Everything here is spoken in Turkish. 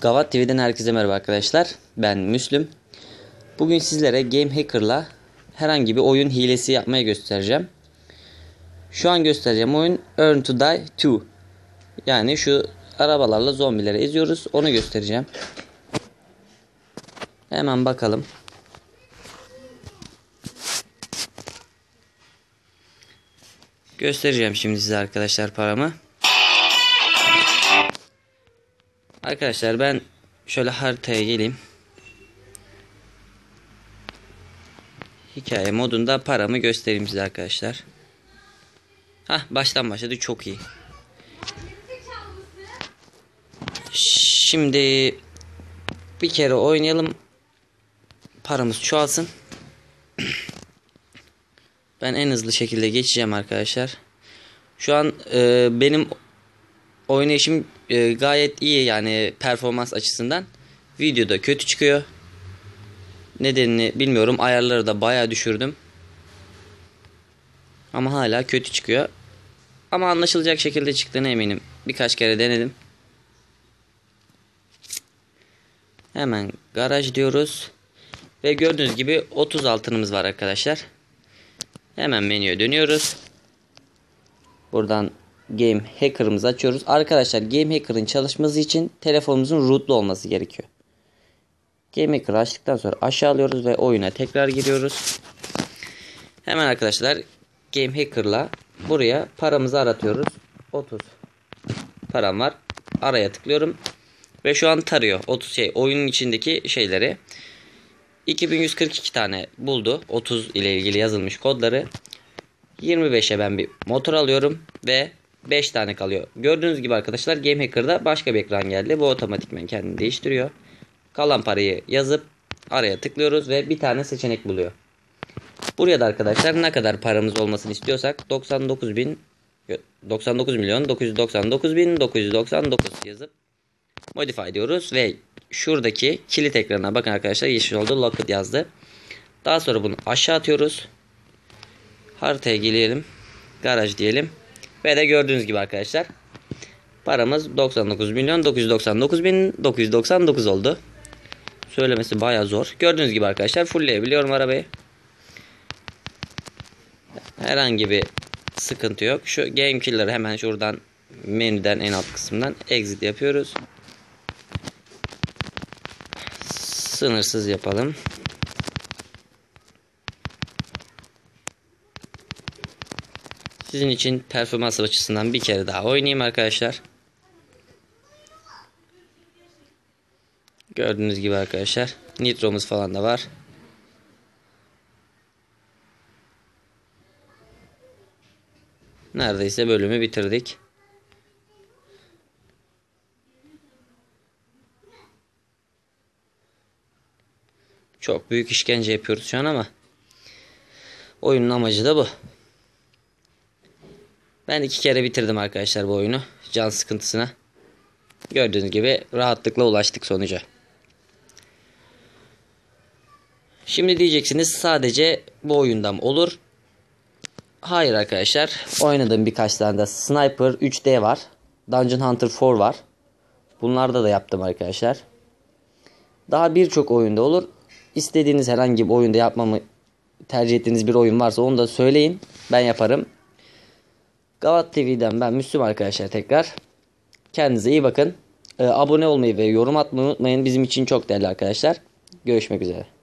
Gavat TV'den herkese merhaba arkadaşlar. Ben Müslüm. Bugün sizlere Game Hacker'la herhangi bir oyun hilesi yapmaya göstereceğim. Şu an göstereceğim oyun Earn to Die 2. Yani şu arabalarla zombileri eziyoruz. Onu göstereceğim. Hemen bakalım. Göstereceğim şimdi size arkadaşlar paramı. Arkadaşlar ben şöyle haritaya geleyim. Hikaye modunda paramı göstereyim size arkadaşlar. Hah baştan başladı çok iyi. Şimdi bir kere oynayalım. Paramız çoğalsın. Ben en hızlı şekilde geçeceğim arkadaşlar. Şu an e, benim oynayışım e, gayet iyi yani performans açısından. Videoda kötü çıkıyor. Nedenini bilmiyorum. Ayarları da bayağı düşürdüm. Ama hala kötü çıkıyor. Ama anlaşılacak şekilde çıktığına eminim. Birkaç kere denedim. Hemen garaj diyoruz. Ve gördüğünüz gibi 30 altınımız var arkadaşlar. Hemen menüye dönüyoruz. Buradan Game Hacker'ımızı açıyoruz. Arkadaşlar Game Hacker'ın çalışması için telefonumuzun rootlu olması gerekiyor. Game Hacker'ı açtıktan sonra aşağı alıyoruz ve oyuna tekrar giriyoruz. Hemen arkadaşlar Game Hacker'la buraya paramızı aratıyoruz. 30 param var. Araya tıklıyorum. Ve şu an tarıyor. 30 şey oyunun içindeki şeyleri. 2142 tane buldu. 30 ile ilgili yazılmış kodları. 25'e ben bir motor alıyorum ve 5 tane kalıyor. Gördüğünüz gibi arkadaşlar Game Hacker'da başka bir ekran geldi. Bu otomatikmen kendini değiştiriyor. Kalan parayı yazıp araya tıklıyoruz ve bir tane seçenek buluyor. Buraya da arkadaşlar ne kadar paramız olmasını istiyorsak 99 bin 99 milyon 999 bin 999 yazıp modify diyoruz ve şuradaki kilit ekranına bakın arkadaşlar yeşil oldu locked yazdı. Daha sonra bunu aşağı atıyoruz. Haritaya gelelim. Garaj diyelim. Ve de gördüğünüz gibi arkadaşlar paramız 99 milyon 999 bin 999 oldu. Söylemesi baya zor. Gördüğünüz gibi arkadaşlar fullleyebiliyorum arabayı. Herhangi bir sıkıntı yok. Şu Game Killer'ı hemen şuradan menüden en alt kısımdan exit yapıyoruz. Sınırsız yapalım. Sizin için performans açısından bir kere daha oynayayım arkadaşlar. Gördüğünüz gibi arkadaşlar. Nitromuz falan da var. Neredeyse bölümü bitirdik. Çok büyük işkence yapıyoruz şu an ama oyunun amacı da bu. Ben iki kere bitirdim arkadaşlar bu oyunu. Can sıkıntısına. Gördüğünüz gibi rahatlıkla ulaştık sonuca. Şimdi diyeceksiniz sadece bu oyundan olur? Hayır arkadaşlar. Oynadığım birkaç tane de Sniper 3D var. Dungeon Hunter 4 var. Bunlarda da yaptım arkadaşlar. Daha birçok oyunda olur. İstediğiniz herhangi bir oyunda yapmamı tercih ettiğiniz bir oyun varsa onu da söyleyin. Ben yaparım. Gavat TV'den ben Müslüm arkadaşlar tekrar. Kendinize iyi bakın. Ee, abone olmayı ve yorum atmayı unutmayın. Bizim için çok değerli arkadaşlar. Görüşmek üzere.